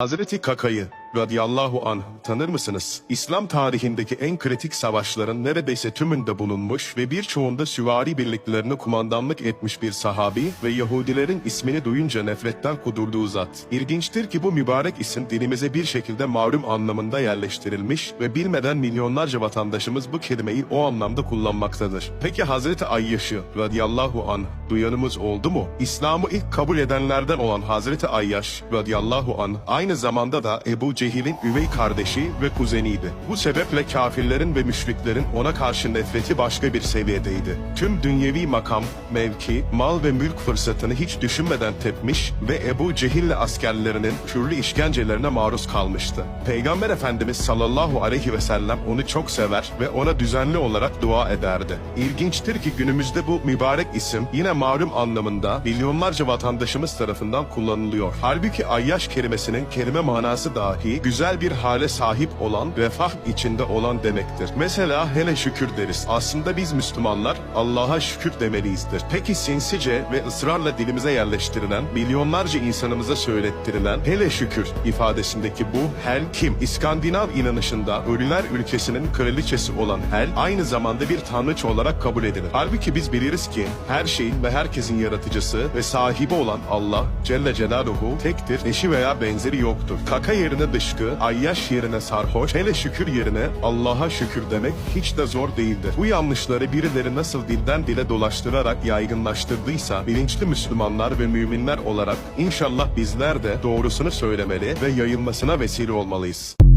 Hazreti Kaka'yı radıyallahu anh tanır mısınız? İslam tarihindeki en kritik savaşların neredeyse tümünde bulunmuş ve birçoğunda süvari birliklerine kumandanlık etmiş bir sahabi ve Yahudilerin ismini duyunca nefretten kudurduğu zat. İlginçtir ki bu mübarek isim dilimize bir şekilde malum anlamında yerleştirilmiş ve bilmeden milyonlarca vatandaşımız bu kelimeyi o anlamda kullanmaktadır. Peki Hazreti Ayyaş'ı radıyallahu anh duyanımız oldu mu? İslam'ı ilk kabul edenlerden olan Hazreti Ayyaş radıyallahu anh aynı zamanda da Ebu Cehil'in üvey kardeşi ve kuzeniydi. Bu sebeple kafirlerin ve müşriklerin ona karşı nefreti başka bir seviyedeydi. Tüm dünyevi makam, mevki, mal ve mülk fırsatını hiç düşünmeden tepmiş ve Ebu Cehil'le askerlerinin türlü işkencelerine maruz kalmıştı. Peygamber Efendimiz sallallahu aleyhi ve sellem onu çok sever ve ona düzenli olarak dua ederdi. İlginçtir ki günümüzde bu mübarek isim yine malum anlamında milyonlarca vatandaşımız tarafından kullanılıyor. Halbuki ayyaş kelimesinin kelime manası dahi güzel bir hale sahip olan, refah içinde olan demektir. Mesela hele şükür deriz. Aslında biz Müslümanlar Allah'a şükür demeliyizdir. Peki sinsice ve ısrarla dilimize yerleştirilen, milyonlarca insanımıza söylettirilen hele şükür ifadesindeki bu Hel kim? İskandinav inanışında ölüler ülkesinin kraliçesi olan Hel aynı zamanda bir tanrıç olarak kabul edilir. Halbuki biz biliriz ki her şeyin ve herkesin yaratıcısı ve sahibi olan Allah Celle Celaluhu tektir, eşi veya benzeri yoktur. Kaka yerine dışkı, ayyaş yerine sarhoş, hele şükür yerine Allah'a şükür demek hiç de zor değildir. Bu yanlışları birileri nasıl dilden dile dolaştırarak yaygınlaştırdıysa bilinçli Müslümanlar ve müminler olarak inşallah bizler de doğrusunu söylemeli ve yayılmasına vesile olmalıyız.